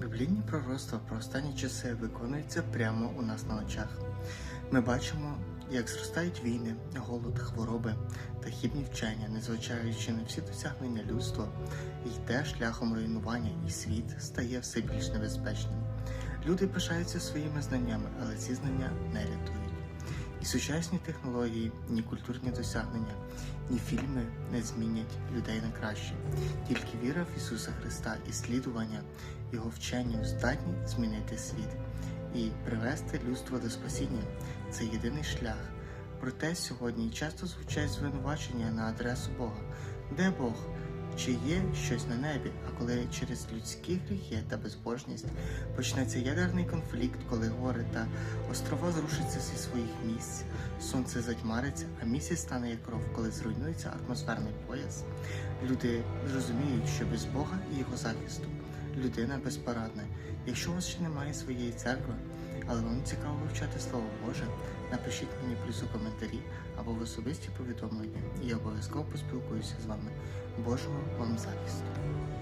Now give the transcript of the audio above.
Біблійні пророцтва про останні часи виконуються прямо у нас на очах. Ми бачимо, як зростають війни, голод, хвороби та хібні вчення, незважаючи на всі досягнення людства, йде шляхом руйнування, і світ стає все більш небезпечним. Люди пишаються своїми знаннями, але ці знання не рятують. Сучасні технології, ні культурні досягнення, ні фільми не змінять людей на краще. Тільки віра в Ісуса Христа і слідування Його вченню здатні змінити світ і привести людство до спасіння. Це єдиний шлях. Проте сьогодні часто звучать звинувачення на адресу Бога. Де Бог? Чи є щось на небі? А коли через людські гріхи та безбожність почнеться ядерний конфлікт, коли гори та острова зрушаться зі своїх місць, сонце затьмариться, а місяць стане як кров, коли зруйнується атмосферний пояс, люди зрозуміють, що без Бога і його захисту людина безпорадна. Якщо у вас ще немає своєї церкви, але вам цікаво вивчати Слово Боже, напишіть мені плюс у коментарі або в особисті повідомлення, і я обов'язково поспілкуюся з вами. Божого вам захисту!